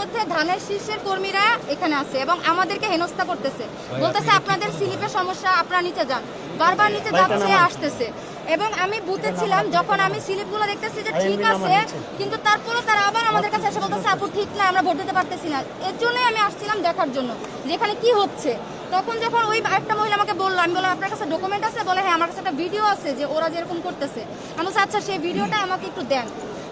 মধ্যে ধানের শীর্ষের কর্মীরা এখানে আছে এবং আমাদেরকে হেনস্থা করতেছে। বলতেছে আপনাদের স্লিপের সমস্যা আপনারা নিচে যান। বারবার নিচে যাচ্ছে আসতেছে। এবং আমি বুথে ছিলাম যখন আমি স্লিপগুলো দেখতেছি যে ঠিক আছে কিন্তু তারপরে তারা আবার আমাদের কাছে এসে বলতেছে আপু ঠিক না আমরা ভোট দিতে পারতেছি না। এর জন্যই আমি আসছিলাম দেখার জন্য যে এখানে কি হচ্ছে। তখন যখন ওই একটা মহিলা আমাকে বলল আমি বললাম আপনার কাছে ডকুমেন্ট আছে? বলে হ্যাঁ আমার কাছে একটা ভিডিও আছে যে ওরা যেরকম করতেছে। আমি বলছি, আচ্ছা সেই ভিডিওটা আমাকে একটু দেন।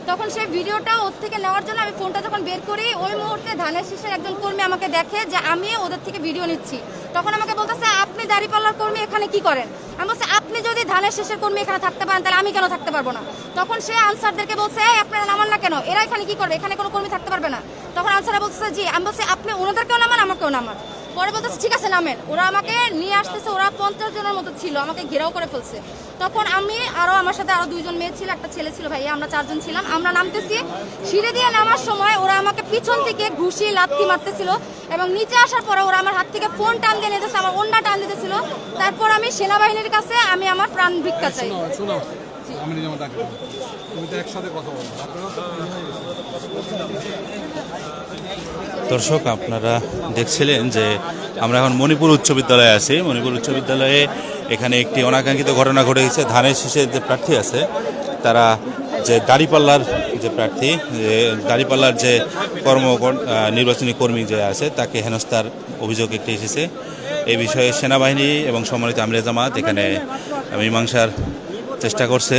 তখন সেই ভিডিওটা ওর থেকে নেওয়ার জন্য আমি ফোনটা যখন বের করি, ওই মুহূর্তে ধানের শীষের একজন কর্মী আমাকে দেখে যে আমি ওদের থেকে ভিডিও নিচ্ছি। তখন আমাকে বলতেছে, আপনি দাঁড়িপাল্লার কর্মী, এখানে কি করেন? আমি বলছি, আপনি যদি ধানের শীষের কর্মী এখানে থাকতে পারেন, তাহলে আমি কেন থাকতে পারব না? তখন সে আনসারদেরকে বলছে আপনারা নামান না কেন? এরা এখানে কি করবে? এখানে কোনো কর্মী থাকতে পারবে না? তখন আনসাররা বলতেছে, জি। আমি বলছি, আপনি ওনাদেরকেও নামান, আমাকেও নামান। পরে বলতেছে, ঠিক আছে, নামেন। ওরা আমাকে নিয়ে আসতেছে, ওরা পঞ্চাশ জনের মতো ছিল, আমাকে ঘেরাও করে ফেলছে। তখন আমি আরও আমার সাথে আরও দুইজন মেয়ে ছিল, একটা ছেলে ছিল, ভাইয়া, আমরা চারজন ছিলাম। আমরা নামতেছি, সিঁড়ি দিয়ে নামার সময় ওরা আমাকে পিছন থেকে ঘুষি, লাথি মারতেছিল এবং নিচে আসার পরে ওরা আমার হাত থেকে ফোন টান দিয়ে নিতেছে, আমার অন্যা টান দিতেছিল। তারপর আমি সেনাবাহিনীর কাছে আমি আমার প্রাণ ভিক্ষা চাই। আমি তুমি তো একসাথে কথা বলো। দর্শক, আপনারা দেখছিলেন যে আমরা এখন মণিপুর উচ্চ বিদ্যালয়ে আছি। মণিপুর উচ্চ বিদ্যালয়ে এখানে একটি অনাকাঙ্ক্ষিত ঘটনা ঘটে গেছে ধানের শীষের যে প্রার্থী আছে, তারা যে দাড়িপাল্লার যে প্রার্থী, যে দাড়িপাল্লার যে কর্ম নির্বাচনী কর্মী যে আছে, তাকে হেনস্থার অভিযোগ একটি এসেছে। এই বিষয়ে সেনাবাহিনী এবং সম্মানিত আমিরা জামাত এখানে মীমাংসার চেষ্টা করছে।